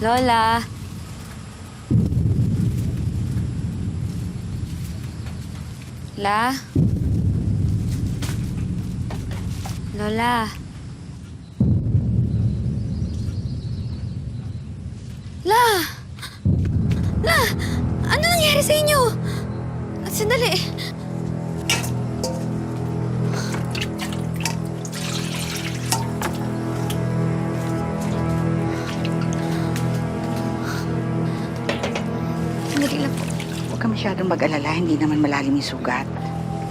Lola? La? Lola? La! La! Ano nangyari sa inyo? Sandali. Sandali lang po. Huwag ka masyadong mag-alala, hindi naman malalim yung sugat.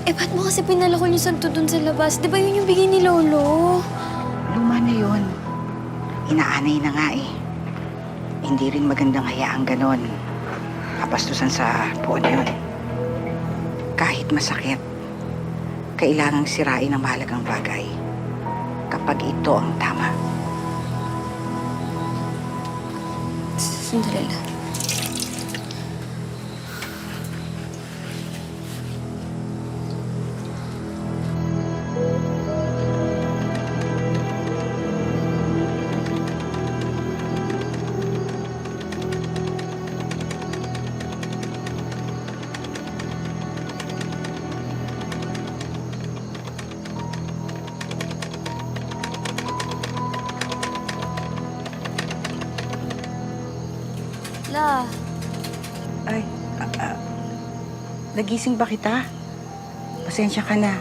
Eh, ba't mo kasi pinalakol yung santo dun sa labas? Di ba yun yung bigay ni Lolo? Luma na yun. Inaanay na nga eh. Hindi rin magandang hayaang ganon. Kapastusan sa puon yun. Kahit masakit, kailangang sirain ang mahalagang bagay kapag ito ang tama. Sandali lang. La, Ay, ah, ah, nagising ba kita? Pasensya ka na.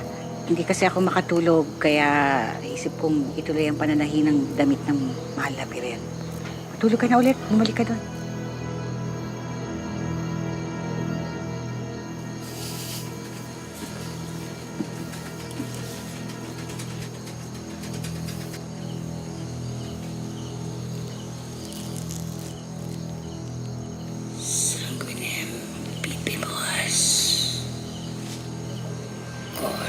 Hindi kasi ako makatulog, kaya isip kong ituloy ang pananahi ng damit ng mahal na Pirel. Matulog ka na ulit, bumalik ka doon. God.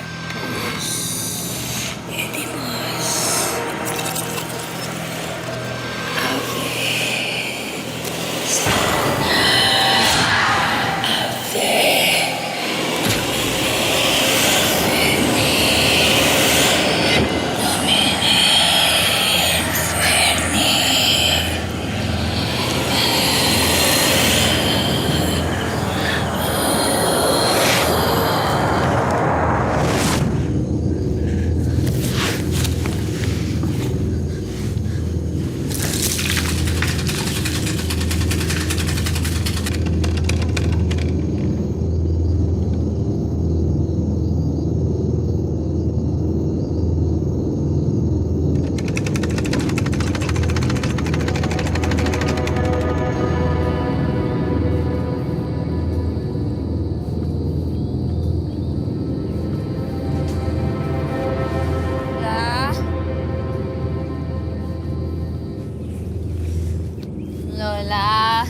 Lola.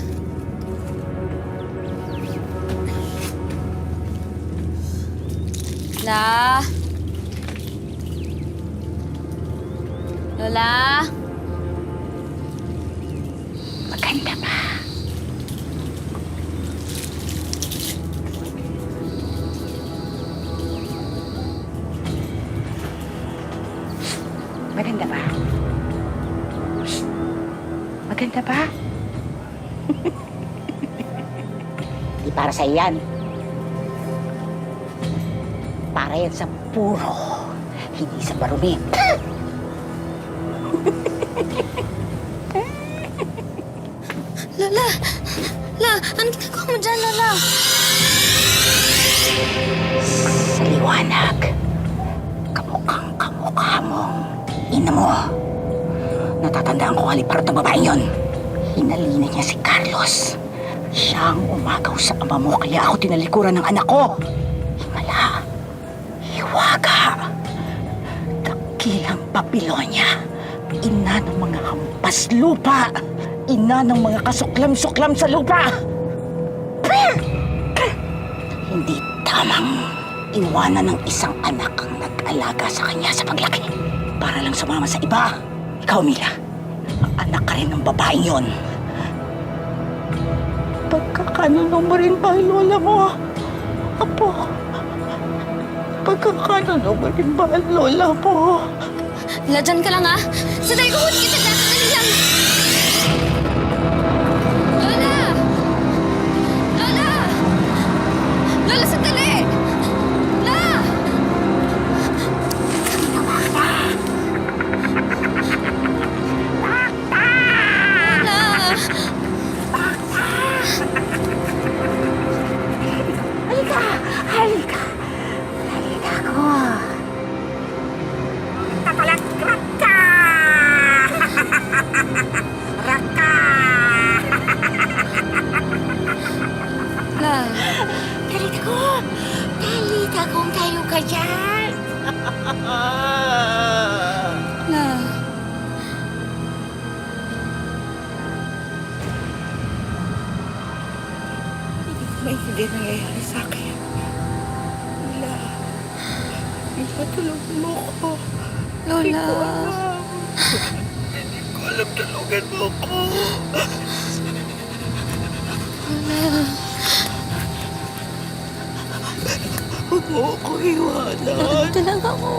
La. Lola. Maganda ba? Maganda ba? Maganda ba? Di para sa iyan. Para yan sa puro, hindi sa marumi. Lola. La, anong ginagawa mo dyan, Lola? Sa liwanag, kamukhang kamukha mong ina mo. Natatandaan ko halipart ng babaeng yon. Hinalina niya si Carlos. Siya ang umagaw sa ama mo kaya ako tinalikuran ng anak ko. Himala, hiwaga, dakilang Babilonya, ina ng mga hampas lupa, ina ng mga kasuklam-suklam sa lupa. Hindi tamang iwanan ng isang anak ang nag-alaga sa kanya sa paglaki para lang sumama sa iba. Ikaw, Mila, anak ka rin ng babaeng yon. Pagkakanuno mo rin ba lola mo? Apo, pagkakanuno mo rin ba lola mo? La, dyan ka lang, ah. Sandali, kukunin kita dyan. Sandali lang. Hindi nangyayari sa akin. Wala. Ipatulog mo ko. Lola. Hindi ko alam tulungan mo ko. Lola. Huwag mo ako iwanan. Nandito lang ako.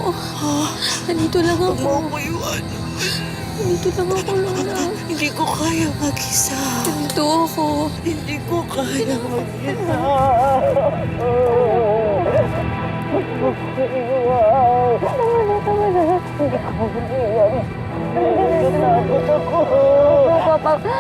Nandito lang Huwag mo ako. ako iwanan. Dito lang ako, Lola. Hindi ko kaya mag-isa. Dito ako. Hindi ko kaya mag-isa. Tama na, tama na. Ikaw ang iyan. Nagkakot ako. Opo, Papa.